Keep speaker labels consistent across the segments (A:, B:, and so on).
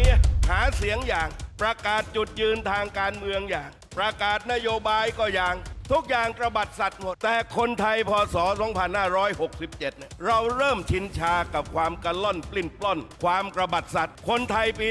A: นี้หาเสียงอย่าง ประกาศจุดยืนทางการเมืองอย่าง ประกาศนโยบายก็อย่าง ทุกอย่างกระบัดสัตว์หมด แต่คนไทยพศ 2567 เนี่ยเราเริ่มชินชากับความกระล่อนปลิ้นปล้อนความกระบัดสัตว์ คนไทยปี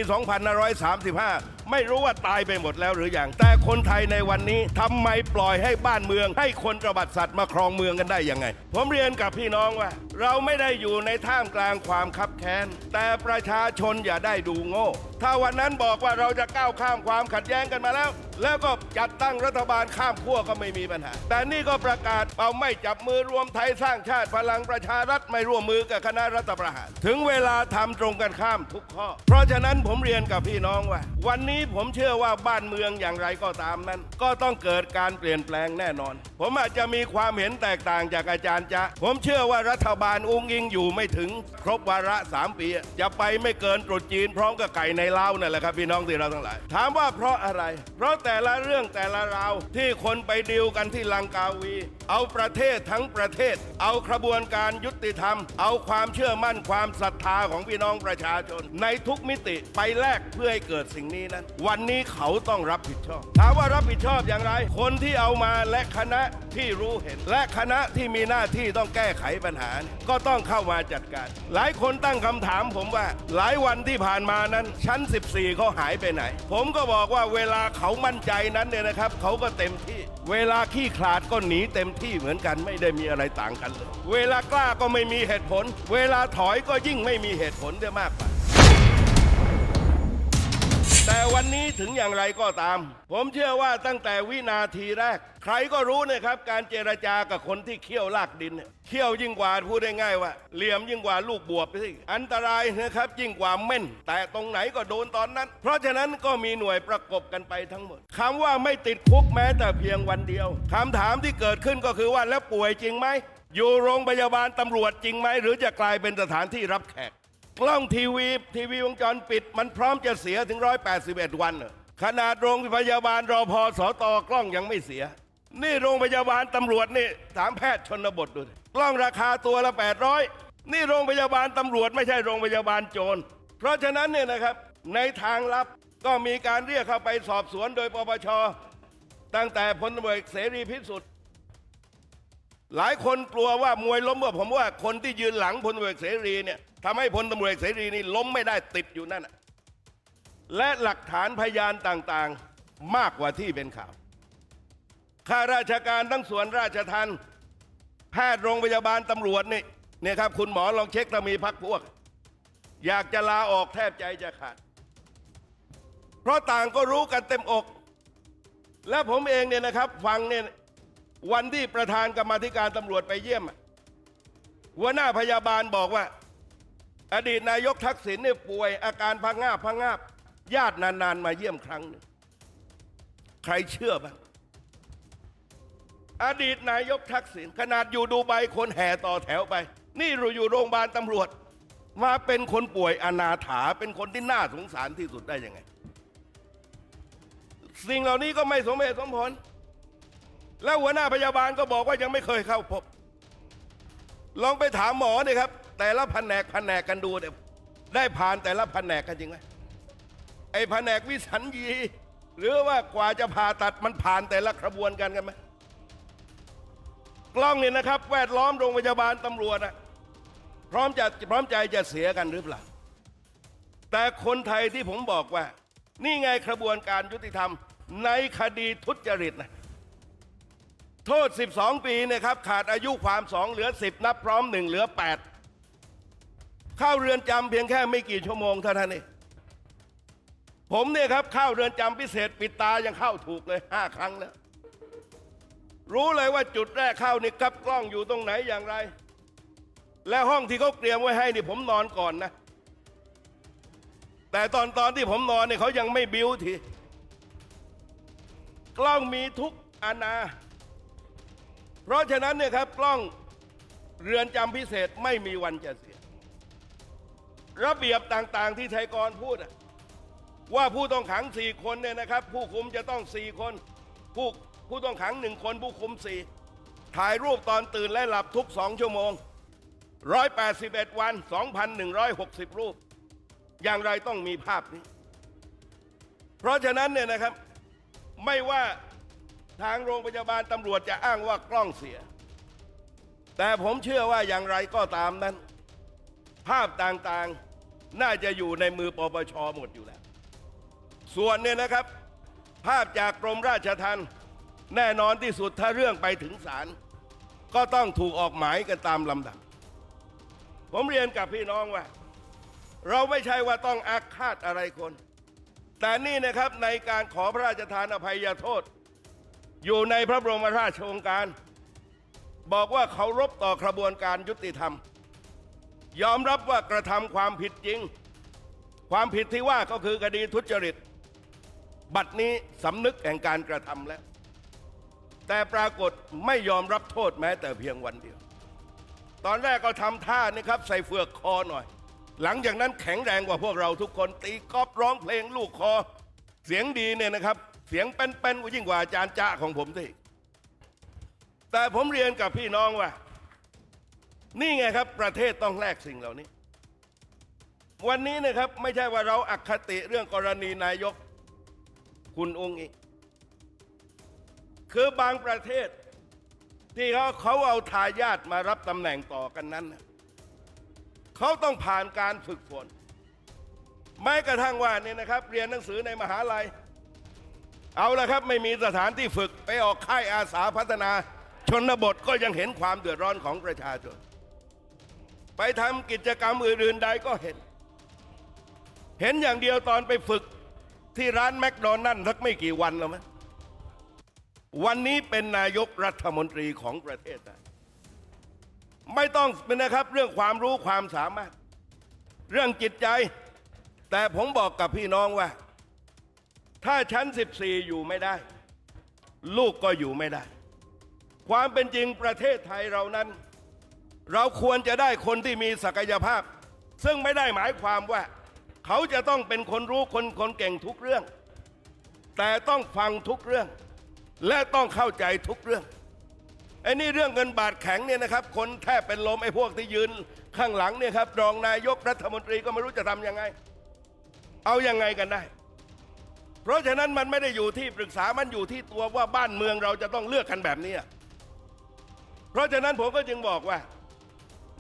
A: 2535 ไม่รู้ว่าตายไปหมดแล้วหรืออยังแต่คนไทยในวันนี้ทำไมปล่อยให้บ้านเมือง ให้คนกระบัดสัตว์มาครองเมืองกันได้ยังไง ผมเรียนกับพี่น้องว่า เราไม่ได้อยู่ในท่ามกลางความคับแค้น แต่ประชาชนอย่าได้ดูโง่ ถ้าวันนั้นบอกว่าเราจะก้าวข้ามความขัดแย้งกันมาแล้ว แล้วก็จัดตั้งรัฐบาลข้ามขั้วก็ไม่มีปัญหา แต่นี่ก็ประกาศเอาไม่จับมือรวมไทยสร้างชาติพลังประชารัฐไม่ร่วมมือกับคณะรัฐประหาร ถึงเวลาทำตรงกันข้ามทุกข้อ เพราะฉะนั้นผมเรียนกับพี่น้องว่า วันนี้ผมเชื่อว่าบ้านเมืองอย่างไรก็ตามนั้น ก็ต้องเกิดการเปลี่ยนแปลงแน่นอน ผมอาจจะมีความเห็นแตกต่างจากอาจารย์จะผมเชื่อว่ารัฐบาลอุ้งอิงอยู่ไม่ถึงครบวาระสามปีจะไปไม่เกินตรุษจีนพร้อมกับไก่ในเล้านั่นแหละครับพี่น้องที่เราทั้งหลาย ถามว่าเพราะอะไร เพราะแต่ละเรื่องแต่ละราวที่คนไปดิวกันที่ลังกาวี เอาประเทศทั้งประเทศ เอากระบวนการยุติธรรม เอาความเชื่อมั่นความศรัทธาของพี่น้องประชาชน ในทุกมิติไปแลกเพื่อให้เกิดสิ่งนี้นั้นวันนี้เขาต้องรับผิดชอบ ถามว่ารับผิดชอบอย่างไร คนที่เอามาและคณะที่รู้เห็น และคณะที่มีหน้าที่ต้องแก้ไขปัญหา ก็ต้องเข้ามาจัดการ หลายคนตั้งคำถามผมว่า หลายวันที่ผ่านมานั้น ชั้น 14เขาหายไปไหน ผมก็บอกว่าเวลาเขามั่นใจนั้นเนี่ยนะครับ เขาก็เต็มที่ เวลาขี้ขลาดก็หนีเต็มที่เหมือนกันไม่ได้มีอะไรต่างกันเลย เวลากล้าก็ไม่มีเหตุผล เวลาถอยก็ยิ่งไม่มีเหตุผลได้มากกว่า แต่วันนี้ถึงอย่างไรก็ตาม ผมเชื่อว่าตั้งแต่วินาทีแรก ใครก็รู้นะครับ การเจรจากับคนที่เขี้ยวลากดินเนี่ยเขี้ยวยิ่งกว่าพูดได้ง่ายว่า เหลี่ยมยิ่งกว่าลูกบวบสิอันตรายนะครับยิ่งกว่าเม่น แต่ตรงไหนก็โดนตอนนั้น เพราะฉะนั้นก็มีหน่วยประกบกันไปทั้งหมดคำว่าไม่ติดคุกแม้แต่เพียงวันเดียวคำถามที่เกิดขึ้นก็คือว่าแล้วป่วยจริงไหมอยู่โรงพยาบาลตำรวจจริงไหมหรือจะกลายเป็นสถานที่รับแขก กล้องทีวีทีวีวงจรปิด มันพร้อมจะเสียถึง 181 วัน ขนาดโรงพยาบาลรอพอสตกล้องยังไม่เสีย นี่โรงพยาบาลตำรวจนี่ถามแพทย์ชนบทดูกล้องราคาตัวละ 800 นี่โรงพยาบาลตำรวจไม่ใช่โรงพยาบาลโจร เพราะฉะนั้นเนี่ยนะครับในทางลับก็มีการเรียกเข้าไปสอบสวนโดยปปชตั้งแต่พลตำรวจเอกเสรีพิสุทธิ์ หลายคนกลัวว่ามวยล้มว่าผมว่าคนที่ยืนหลังพลตำรวจเสรีเนี่ยทำให้พลตำรวจเสรีนี่ล้มไม่ได้ติดอยู่นั่นและหลักฐานพยานต่างๆมากกว่าที่เป็นข่าวข้าราชการทั้งส่วนราชทันแพทย์โรงพยาบาลตำรวจนี่เนี่ยครับคุณหมอลองเช็คถ้ามีพักพวก อยากจะลาออกแทบใจจะขาด เพราะต่างก็รู้กันเต็มอก และผมเองเนี่ยนะครับฟังเนี่ย วันที่ประธานกรรมาธิการตำรวจไปเยี่ยมหัวหน้าพยาบาลบอกว่า อดีตนายกทักษิณเนี่ยป่วยอาการพังงาบพังงาบญาตินานๆมาเยี่ยมครั้งหนึ่งใครเชื่อบ้างอดีตนายกทักษิณขนาดอยู่ดูไบคนแห่ต่อแถวไป นี่เราอยู่โรงพยาบาลตำรวจ มาเป็นคนป่วยอนาถาเป็นคนที่น่าสงสารที่สุดได้ยังไง สิ่งเหล่านี้ก็ไม่สมเหตุสมผล แล้วหัวหน้าพยาบาลก็บอกว่ายังไม่เคยเข้าพบ ลองไปถามหมอเนี่ยครับ แต่ละแผนกแผนกกันดูเนี่ยได้ผ่านแต่ละแผนกกันจริงไหมไอ้แผนกวิสัญญี หรือว่ากว่าจะผ่าตัดมันผ่านแต่ละกระบวนการกันไหมกล้องเนี่ยนะครับ แวดล้อมโรงพยาบาลตำรวจอะพร้อมจะพร้อมใจจะเสียกันหรือเปล่า แต่คนไทยที่ผมบอกว่า นี่ไงกระบวนการยุติธรรมในคดีทุจริตนะ โทษ 12 ปีเนะครับขาดอายุความ 2 เหลือ 10 นับพร้อม 1 เหลือ 8 เข้าเรือนจำเพียงแค่ไม่กี่ชั่วโมงเท่านั้นเองผมเนี่ยครับเข้าเรือนจำพิเศษปิดตายังเข้าถูกเลย 5 ครั้งแล้ว รู้เลยว่าจุดแรกเข้านี่กับกล้องอยู่ตรงไหนอย่างไร และห้องที่เขาเตรียมไว้ให้นี่ผมนอนก่อนนะ แต่ตอนตอนที่ผมนอนเนี่ยเขายังไม่บิ้วทีกล้องมีทุกอาณา เพราะฉะนั้นเนี่ยครับกล้องเรือนจำพิเศษไม่มีวันจะเสีย ระเบียบต่างๆที่ไทยกรพูดว่าผู้ต้องขังสี่คนเนี่ยนะครับ ผู้คุมจะต้องสี่คน ผู้ผู้ต้องขังหนึ่งคนผู้คุมสี่ถ่ายรูปตอนตื่นและหลับทุกสองชั่วโมง 181 วัน 2,160 รูป อย่างไรต้องมีภาพนี้ เพราะฉะนั้นเนี่ยนะครับไม่ว่า ทางโรงพยาบาลตำรวจจะอ้างว่ากล้องเสีย แต่ผมเชื่อว่าอย่างไรก็ตามนั้น ภาพต่างๆน่าจะอยู่ในมือปปชหมดอยู่แล้ว ส่วนเนี่ยนะครับ ภาพจากกรมราชทัณฑ์แน่นอนที่สุดถ้าเรื่องไปถึงศาลก็ต้องถูกออกหมายกันตามลำดับ ผมเรียนกับพี่น้องว่า เราไม่ใช่ว่าต้องอาฆาตอะไรคน แต่นี่นะครับในการขอพระราชทานอภัยโทษ อยู่ในพระบรมราชโองการ บอกว่าเคารพต่อกระบวนการยุติธรรม ยอมรับว่ากระทำความผิดจริง ความผิดที่ว่าก็คือคดีทุจริต บัดนี้สำนึกแห่งการกระทำแล้ว แต่ปรากฏไม่ยอมรับโทษแม้แต่เพียงวันเดียว ตอนแรกก็ทำท่านี่ครับ ใส่เฟือกคอหน่อย หลังจากนั้นแข็งแรงกว่าพวกเราทุกคนตีกอล์ฟร้องเพลงลูกคอ เสียงดีเนี่ยนะครับ เสียงเป็นๆยิ่งกว่าอาจารย์จ้าของผมสิแต่ผมเรียนกับพี่น้องว่า นี่ไงครับ ประเทศต้องแลกสิ่งเหล่านี้ วันนี้นะครับไม่ใช่ว่าเราอคติเรื่องกรณีนายกคุณองค์อิงคือบางประเทศที่เขาเขาเอาทายาทมารับตำแหน่งต่อกันนั้น เขาต้องผ่านการฝึกฝนแม้กระทั่งว่านี่นะครับ เรียนหนังสือในมหาลัย เอาละครับไม่มีสถานที่ฝึกไปออกค่ายอาสาพัฒนา ชนบทก็ยังเห็นความเดือดร้อนของประชาชน ไปทำกิจกรรมอื่นๆใดก็เห็น เห็นอย่างเดียวตอนไปฝึกที่ร้านแมคโดนัลล์สักไม่กี่วันแล้วมั้ยวันนี้เป็นนายกรัฐมนตรีของประเทศไทยไม่ต้องเป็นนะครับเรื่องความรู้ความสามารถ เรื่องจิตใจ แต่ผมบอกกับพี่น้องว่า ถ้าชั้น 14 อยู่ไม่ได้ ลูกก็อยู่ไม่ได้ ความเป็นจริงประเทศไทยเรานั้น เราควรจะได้คนที่มีศักยภาพ ซึ่งไม่ได้หมายความว่า เขาจะต้องเป็นคนรู้คนคนเก่งทุกเรื่อง แต่ต้องฟังทุกเรื่อง และต้องเข้าใจทุกเรื่องไอ้นี่เรื่องเงินบาทแข็งเนี่ยนะครับ คนแทบเป็นลมไอ้พวกที่ยืนข้างหลังเนี่ยครับรองนายกรัฐมนตรีก็ไม่รู้จะทำยังไง เอายังไงกันได้ เพราะฉะนั้นมันไม่ได้อยู่ที่ปรึกษามันอยู่ที่ตัวว่าบ้านเมืองเราจะต้องเลือกกันแบบนี้ เพราะฉะนั้นผมก็จึงบอกว่า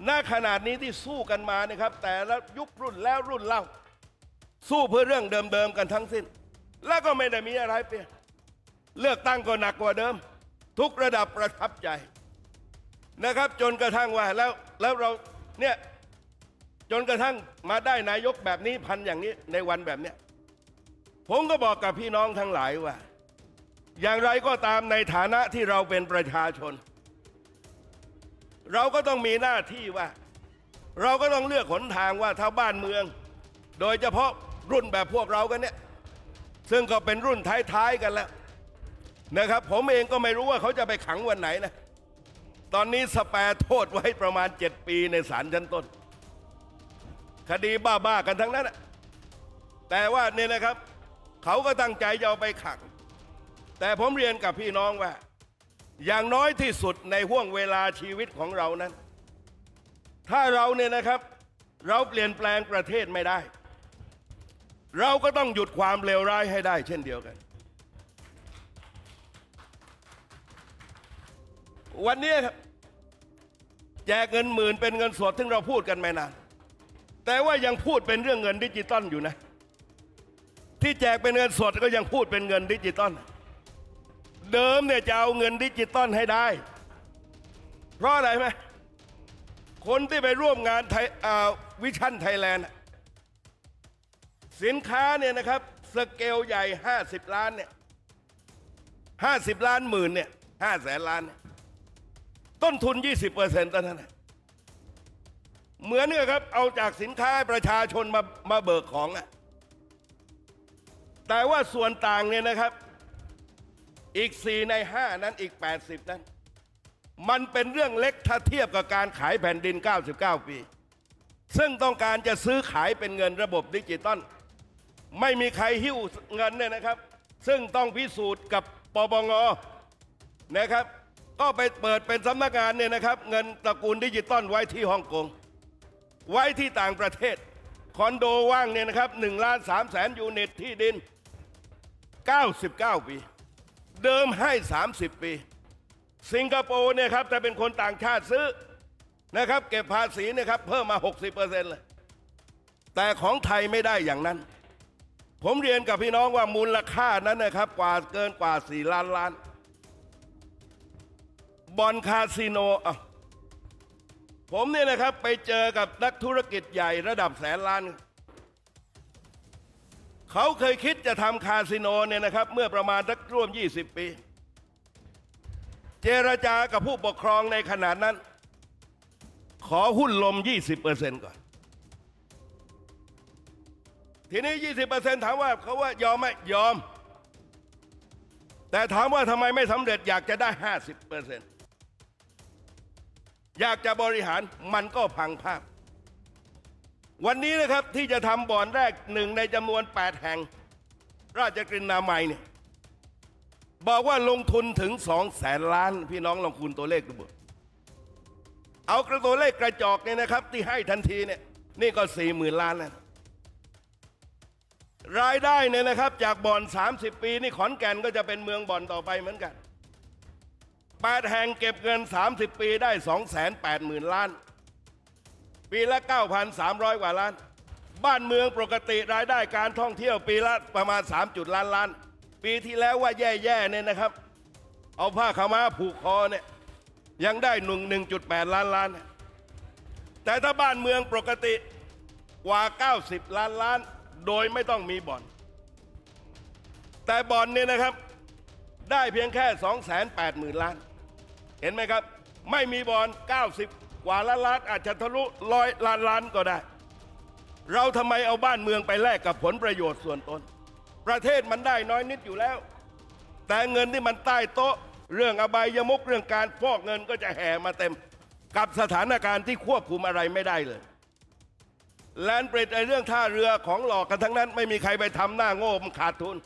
A: ณขนาดนี้ที่สู้กันมาเนี่ยครับ แต่ละยุครุ่นแล้วรุ่นเล่า สู้เพื่อเรื่องเดิมๆกันทั้งสิ้น แล้วก็ไม่ได้มีอะไรเปลี่ยนเลือกตั้งก็หนักกว่าเดิม ทุกระดับประทับใจนะครับ จนกระทั่งว่าแล้วแล้วเราเนี่ยจนกระทั่งมาได้นายกแบบนี้พันอย่างนี้ในวันแบบเนี้ย ผมก็บอกกับพี่น้องทั้งหลายว่า อย่างไรก็ตามในฐานะที่เราเป็นประชาชน เราก็ต้องมีหน้าที่ว่า เราก็ต้องเลือกหนทางว่าถ้าบ้านเมือง โดยเฉพาะรุ่นแบบพวกเรากันเนี่ยซึ่งก็เป็นรุ่นท้ายๆกันแล้วนะครับ ผมเองก็ไม่รู้ว่าเขาจะไปขังวันไหนนะ ตอนนี้สแปรโทษไว้ประมาณ 7 ปีในศาลชั้นต้น คดีบ้าๆกันทั้งนั้น แต่ว่าเนี่ยนะครับ เขาก็ตั้งใจจะเอาไปขัง แต่ผมเรียนกับพี่น้องว่า อย่างน้อยที่สุดในห่วงเวลาชีวิตของเรานั้น ถ้าเราเนี่ยนะครับ เราเปลี่ยนแปลงประเทศไม่ได้ เราก็ต้องหยุดความเลวร้ายให้ได้ เช่นเดียวกัน วันนี้ครับแจกเงินหมื่นเป็นเงินสดที่เราพูดกันไม่นาน แต่ว่ายังพูดเป็นเรื่องเงินดิจิตอลอยู่นะ ที่แจกเป็นเงินสดก็ยังพูดเป็นเงินดิจิตอลเดิมเนี่ยจะเอาเงินดิจิตอลให้ได้ เพราะอะไรไหมคนที่ไปร่วมงานไทยวิชั่นไทยแลนด์สินค้าเนี่ยนะครับสเกลใหญ่ 50 ล้านเนี่ย50ล้านหมื่นเนี่ยห้าแสนล้าน ต้นทุน 20เปอร์เซ็นต์เท่านั้นเหมือนเนี่ยครับ เอาจากสินค้าประชาชนมามาเบิกของอะ แต่ว่าส่วนต่างเนี่ยนะครับ อีก 4 ใน 5 นั้นอีก 80 นั้น มันเป็นเรื่องเล็กถ้าเทียบกับการขายแผ่นดิน 99 ปี ซึ่งต้องการจะซื้อขายเป็นเงินระบบดิจิตอลไม่มีใครหิ้วเงินเนี่ยนะครับ ซึ่งต้องพิสูจน์กับปปงนะครับ ก็ไปเปิดเป็นสำนักงานเนี่ยนะครับ เงินตระกูลดิจิตอลไว้ที่ฮ่องกงไว้ที่ต่างประเทศ คอนโดว่างเนี่ยนะครับ1ล้าน3แสนยูนิตที่ดิน 99 ปี เดิมให้ 30 ปี สิงคโปร์เนี่ยครับแต่เป็นคนต่างชาติซื้อนะครับ เก็บภาษีเนะครับเพิ่มมา 60%เลย แต่ของไทยไม่ได้อย่างนั้น ผมเรียนกับพี่น้องว่ามูลค่านั้นนะครับกว่าเกินกว่า 4 ล้านล้านบอลคาสิโนอะผมเนี่ยนะครับไปเจอกับนักธุรกิจใหญ่ระดับแสนล้าน เขาเคยคิดจะทำคาสิโนเนี่ยนะครับ เมื่อประมาณสักร่วม 20 ปี เจรจากับผู้ปกครองในขนาดนั้น ขอหุ้นลม 20%ก่อน ทีนี้ 20%ถามว่าเขาว่ายอมไหมยอม แต่ถามว่าทำไมไม่สำเร็จอยากจะได้ 50%อยากจะบริหารมันก็พังภาพ วันนี้นะครับที่จะทำบ่อนแรกหนึ่งในจำนวน 8 แห่ง ราชกฤษนาใหมัยเนี่ยบอกว่าลงทุนถึงสองแสนล้าน พี่น้องลองคูณตัวเลขดูบ่เอากระตัวเลขกระจอกเนี่ยนะครับ ที่ให้ทันทีเนี่ยนี่ก็สี่หมื่นล้านแล้วรายได้เนี่ยนะครับ จากบ่อน 30 ปีนี่ขอนแก่นก็จะเป็นเมืองบ่อนต่อไปเหมือนกันแปดแห่งเก็บเงิน 30 ปีได้2 8 0 0 0 0 ล้าน ปีละ 9,300 กว่าล้าน บ้านเมืองปกติรายได้การท่องเที่ยวปีละประมาณ 3 จุดล้านล้าน ปีที่แล้วว่าแย่ๆเนี่ยนะครับ เอาผ้าขาวม้าผูกคอเนี่ยยังได้หนึ่ง1.8ล้านล้าน แต่ถ้าบ้านเมืองปกติกว่า 90 ล้านล้าน โดยไม่ต้องมีบ่อน แต่บ่อนเนี่ยนะครับ ได้เพียงแค่ 280,000 ล้าน เห็นไหมครับ ไม่มีบอล90 ว่าล้านล้านอาจจะทะลุร้อยล้านล้านก็ได้ เราทำไมเอาบ้านเมืองไปแลกกับผลประโยชน์ส่วนตน ประเทศมันได้น้อยนิดอยู่แล้ว แต่เงินที่มันใต้โต๊ะ เรื่องอบายมุกเรื่องการฟอกเงินก็จะแห่มาเต็ม กับสถานการณ์ที่ควบคุมอะไรไม่ได้เลยแลนด์บริดไอเรื่องท่าเรือของหลอกกันทั้งนั้น ไม่มีใครไปทำหน้าโง่มันขาดทุน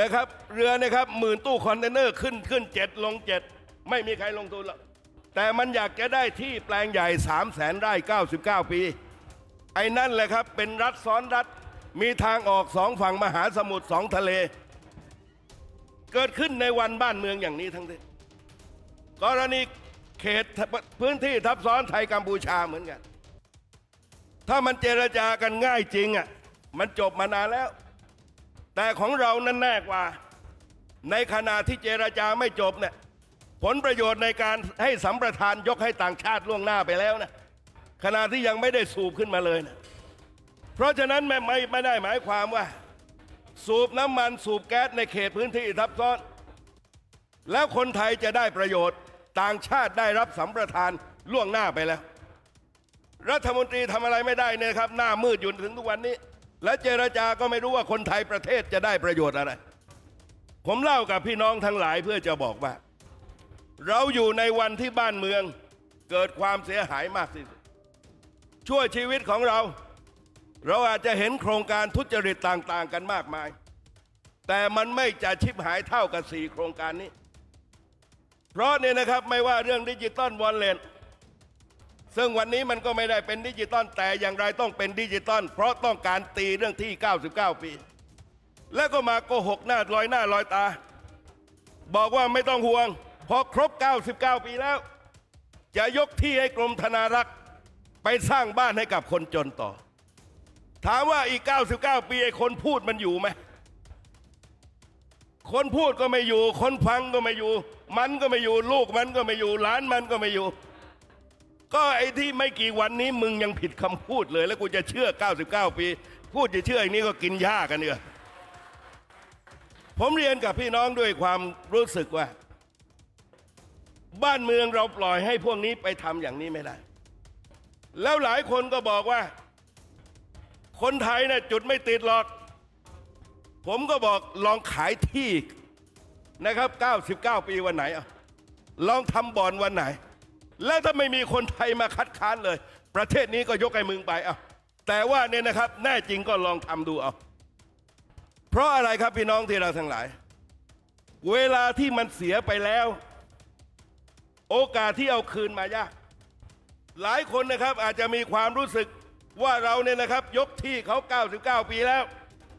A: นะครับ เรือนะครับหมื่นตู้คอนเทนเนอร์ขึ้นขึ้นเจ็ดลงเจ็ดไม่มีใครลงทุนหรอก แต่มันอยากจะได้ที่แปลงใหญ่ 3 0 0แสนไร่99 ปี ไอ้นั่นแหละครับ เป็นรัฐซ้อนรัฐ มีทางออกสองฝั่งมหาสมุทรสองทะเล เกิดขึ้นในวันบ้านเมืองอย่างนี้ทั้งสิ้นกรณีเขตพื้นที่ทับซ้อนไทยกัมพูชาเหมือนกัน ถ้ามันเจรจากันง่ายจริงอะมันจบมานานแล้ว แต่ของเรานั้นแน่กว่า ในขณะที่เจรจาไม่จบเนี่ย ผลประโยชน์ในการให้สัมปทานยกให้ต่างชาติล่วงหน้าไปแล้วนะขณะที่ยังไม่ได้สูบขึ้นมาเลยนะเพราะฉะนั้นไม่ไม่ไม่ได้หมายความว่า สูบน้ำมันสูบแก๊สในเขตพื้นที่ทับซ้อน แล้วคนไทยจะได้ประโยชน์ต่างชาติได้รับสัมปทานล่วงหน้าไปแล้ว รัฐมนตรีทำอะไรไม่ได้นี่ยครับ หน้ามืดอยู่ถึงทุกวันนี้ และเจรจาก็ไม่รู้ว่าคนไทยประเทศจะได้ประโยชน์อะไร ผมเล่ากับพี่น้องทั้งหลายเพื่อจะบอกว่า เราอยู่ในวันที่บ้านเมืองเกิดความเสียหายมากที่สุดช่วยชีวิตของเรา เราอาจจะเห็นโครงการทุจริตต่างๆ กันมากมาย แต่มันไม่จะชิบหายเท่ากับสี่โครงการนี้ เพราะเนี่ยนะครับไม่ว่าเรื่องดิจิตอลวอลเล็ตซึ่งวันนี้มันก็ไม่ได้เป็นดิจิตอลแต่อย่างไรต้องเป็นดิจิตอลเพราะต้องการตีเรื่องที่ 99 ปี แล้วก็มาโกหกหน้าลอยหน้าลอยตา บอกว่าไม่ต้องห่วง พอครบ 99 ปีแล้ว จะยกที่ให้กรมธนารักษ์ไปสร้างบ้านให้กับคนจนต่อ ถามว่าอีก 99 ปีไอ้คนพูดมันอยู่ไหม คนพูดก็ไม่อยู่ คนฟังก็ไม่อยู่ มันก็ไม่อยู่ ลูกมันก็ไม่อยู่หลานมันก็ไม่อยู่ ก็ไอ้ที่ไม่กี่วันนี้มึงยังผิดคำพูดเลย แล้วกูจะเชื่อ 99 ปี พูดจะเชื่ออย่างนี้ก็กินหญ้ากันเนี่ยผมเรียนกับพี่น้องด้วยความรู้สึกว่า บ้านเมืองเราปล่อยให้พวกนี้ไปทำอย่างนี้ไม่ได้ แล้วหลายคนก็บอกว่า คนไทยนะ่ะจุดไม่ติดหรอก ผมก็บอกลองขายที่นะครับ 99 ปีวันไหนอะลองทำบ่อนวันไหน แล้วถ้าไม่มีคนไทยมาคัดค้านเลย ประเทศนี้ก็ยกไอ้มึงไปเอาแต่ว่าเนี่ยนะครับ แน่จริงก็ลองทำดูเอาเพราะอะไรครับพี่น้องที่เราทั้งหลาย เวลาที่มันเสียไปแล้ว โอกาสที่เอาคืนมายาก หลายคนนะครับอาจจะมีความรู้สึกว่าเราเนี่ยนะครับ ยกที่เขา 99 ปีแล้ว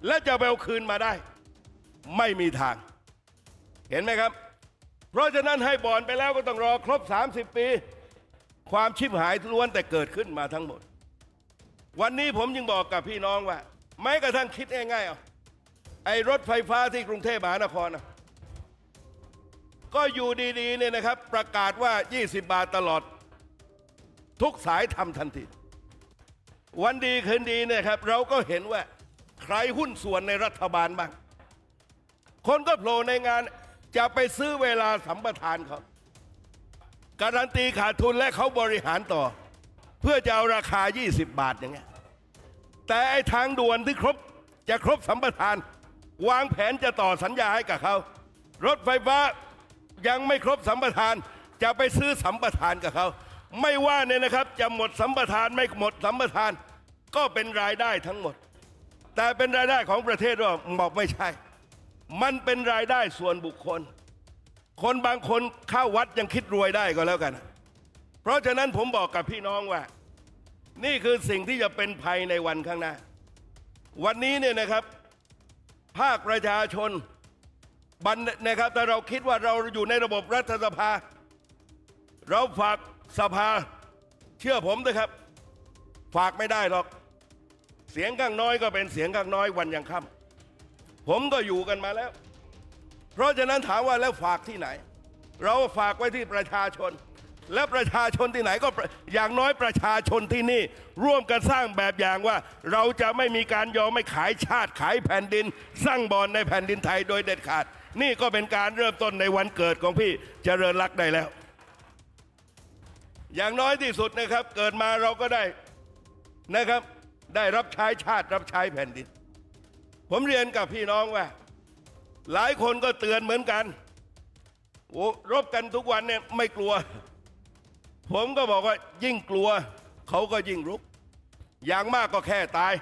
A: และจะไปเอาคืนมาได้ ไม่มีทาง เห็นไหมครับ เพราะฉะนั้นให้บอนไปแล้วก็ต้องรอครบ 30 ปี ความชิบหายล้วนแต่เกิดขึ้นมาทั้งหมด วันนี้ผมยังบอกกับพี่น้องว่าแม้กระทั่งคิดง่ายๆเอาไอ้รถไฟฟ้าที่กรุงเทพมหานครนะ ก็อยู่ดีๆเนี่ยนะครับ ประกาศว่า 20 บาทตลอด ทุกสายทำทันที วันดีคืนดีเนี่ยครับ เราก็เห็นว่าใครหุ้นส่วนในรัฐบาลบ้าง คนก็โผล่ในงานจะไปซื้อเวลาสัมปทานเขาการันตีขาดทุนและเขาบริหารต่อ เพื่อจะเอาราคา 20 บาทอย่างเงี้ยแต่ไอ้ทางด่วนที่ครบจะครบสัมปทาน วางแผนจะต่อสัญญาให้กับเขา รถไฟฟ้า ยังไม่ครบสัมปทาน จะไปซื้อสัมปทานกับเขา ไม่ว่าเนี่ยนะครับ จะหมดสัมปทานไม่หมดสัมปทาน ก็เป็นรายได้ทั้งหมด แต่เป็นรายได้ของประเทศว่าบอกไม่ใช่ มันเป็นรายได้ส่วนบุคคล คนบางคนเข้าวัดยังคิดรวยได้ก็แล้วกัน เพราะฉะนั้นผมบอกกับพี่น้องว่า นี่คือสิ่งที่จะเป็นภัยในวันข้างหน้า วันนี้เนี่ยนะครับ ภาคประชาชน บันนะครับแต่เราคิดว่าเราอยู่ในระบบรัฐสภา เราฝากสภาเชื่อผมนะครับ ฝากไม่ได้หรอก เสียงข้างน้อยก็เป็นเสียงข้างน้อยวันยังค่ำผมก็อยู่กันมาแล้ว เพราะฉะนั้นถามว่าแล้วฝากที่ไหน เราฝากไว้ที่ประชาชน และประชาชนที่ไหนก็อย่างน้อยประชาชนที่นี่ ร่วมกันสร้างแบบอย่างว่า เราจะไม่มีการยอมไม่ขายชาติขายแผ่นดิน สร้างบอลในแผ่นดินไทยโดยเด็ดขาด นี่ก็เป็นการเริ่มต้นในวันเกิดของพี่เจริญรักได้แล้ว อย่างน้อยที่สุดนะครับ เกิดมาเราก็ได้นะครับ ได้รับใช้ชาติรับใช้แผ่นดิน ผมเรียนกับพี่น้องว่า หลายคนก็เตือนเหมือนกันโอ้รบกันทุกวันเนี่ยไม่กลัว ผมก็บอกว่ายิ่งกลัว เขาก็ยิ่งรุก อย่างมากก็แค่ตาย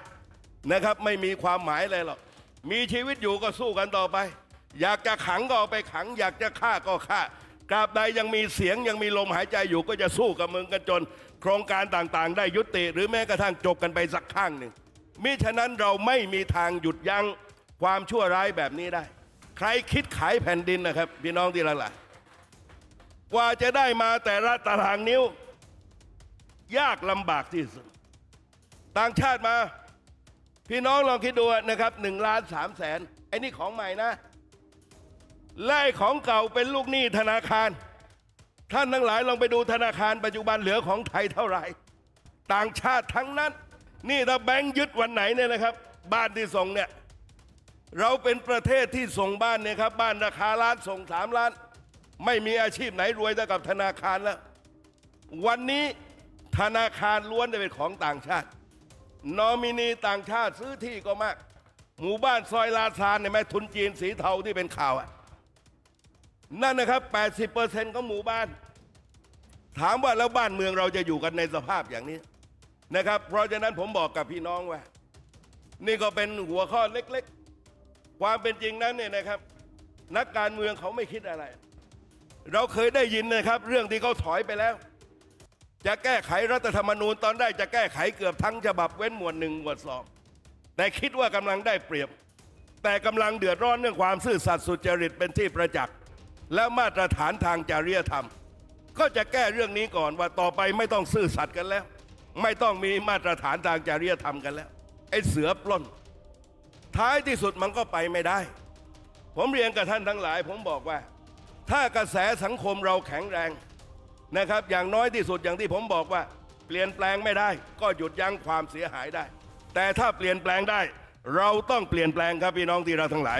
A: นะครับ ไม่มีความหมายอะไรหรอกมีชีวิตอยู่ก็สู้กันต่อไป อยากจะขังก็เอาไปขัง อยากจะฆ่าก็ฆ่ากราบใดยังมีเสียงยังมีลมหายใจอยู่ก็จะสู้กับมึงกันจน โครงการต่างๆ ได้ยุติ หรือแม้กระทั่งจบกันไปสักข้างหนึ่งมิฉะนั้นเราไม่มีทางหยุดยั้งความชั่วร้ายแบบนี้ได้ ใครคิดขายแผ่นดินนะครับ พี่น้องที่รักลายกว่าจะได้มาแต่ละตารางนิ้ว ยากลำบากที่สุด ต่างชาติมา พี่น้องลองคิดดูนะครับหนึ่งล้านสามแสนไอ้นี่ของใหม่นะ และไอ้ของเก่าเป็นลูกหนี้ธนาคาร ท่านทั้งหลายลองไปดูธนาคารปัจจุบันเหลือของไทยเท่าไหร่ ต่างชาติทั้งนั้น นี่ถ้าแบงค์ยึดวันไหนเนี่ยนะครับ บ้านที่ส่งเนี่ยเราเป็นประเทศที่ส่งบ้านเนี่ยครับ บ้านราคาล้านส่งสามล้าน ไม่มีอาชีพไหนรวยเท่ากับธนาคารแล้ว วันนี้ธนาคารล้วนเป็นของต่างชาติ นอมินีต่างชาติซื้อที่ก็มาก หมู่บ้านซอยลาซานเนี่ยแม่ทุนจีนสีเทาที่เป็นข่าวอะ นั่นนะครับ 80%ของหมู่บ้าน ถามว่าแล้วบ้านเมืองเราจะอยู่กันในสภาพอย่างนี้นะครับ เพราะฉะนั้นผมบอกกับพี่น้องว่า นี่ก็เป็นหัวข้อเล็กๆ ความเป็นจริงนั้นเนี่ยนะครับ นักการเมืองเขาไม่คิดอะไร เราเคยได้ยินนะครับ เรื่องที่เขาถอยไปแล้ว จะแก้ไขรัฐธรรมนูญตอนแรกจะแก้ไขเกือบทั้งฉบับเว้นหมวดหนึ่งหมวดสองแต่คิดว่ากำลังได้เปรียบ แต่กำลังเดือดร้อนเรื่องความซื่อสัตย์สุจริตเป็นที่ประจักษ์ และมาตรฐานทางจริยธรรม ก็จะแก้เรื่องนี้ก่อนว่าต่อไปไม่ต้องซื่อสัตย์กันแล้ว ไม่ต้องมีมาตรฐานทางจริยธรรมกันแล้ว ไอ้เสือปล้น ท้ายที่สุดมันก็ไปไม่ได้ ผมเรียนกับท่านทั้งหลาย ผมบอกว่า ถ้ากระแสสังคมเราแข็งแรงนะครับ อย่างน้อยที่สุดอย่างที่ผมบอกว่า เปลี่ยนแปลงไม่ได้ ก็หยุดยั้งความเสียหายได้ แต่ถ้าเปลี่ยนแปลงได้ เราต้องเปลี่ยนแปลงครับพี่น้องที่เราทั้งหลาย